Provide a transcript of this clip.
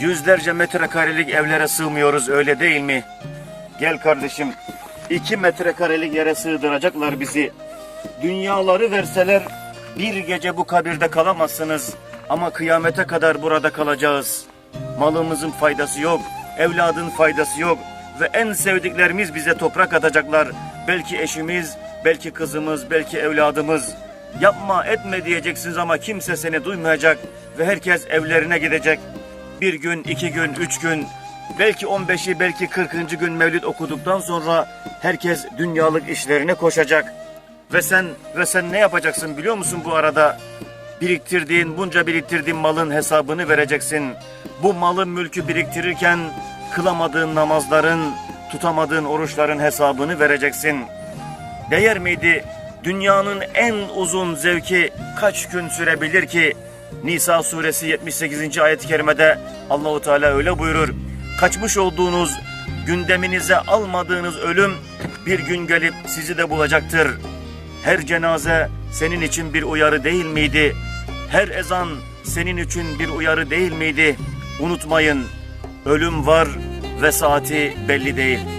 Yüzlerce metrekarelik evlere sığmıyoruz öyle değil mi? Gel kardeşim. iki metrekarelik yere sığdıracaklar bizi. Dünyaları verseler bir gece bu kabirde kalamazsınız. Ama kıyamete kadar burada kalacağız. Malımızın faydası yok, evladın faydası yok. Ve en sevdiklerimiz bize toprak atacaklar. Belki eşimiz, belki kızımız, belki evladımız. Yapma etme diyeceksiniz ama kimse seni duymayacak. Ve herkes evlerine gidecek. Bir gün, iki gün, üç gün, belki 15'i, belki 40. gün mevlid okuduktan sonra herkes dünyalık işlerine koşacak. Ve sen ve sen ne yapacaksın biliyor musun bu arada? Biriktirdiğin, bunca biriktirdiğin malın hesabını vereceksin. Bu malın mülkü biriktirirken kılamadığın namazların, tutamadığın oruçların hesabını vereceksin. Değer miydi? Dünyanın en uzun zevki kaç gün sürebilir ki? Nisa suresi 78. ayet-i kerimede Allahu Teala öyle buyurur. Kaçmış olduğunuz, gündeminize almadığınız ölüm bir gün gelip sizi de bulacaktır. Her cenaze senin için bir uyarı değil miydi? Her ezan senin için bir uyarı değil miydi? Unutmayın, ölüm var ve saati belli değil.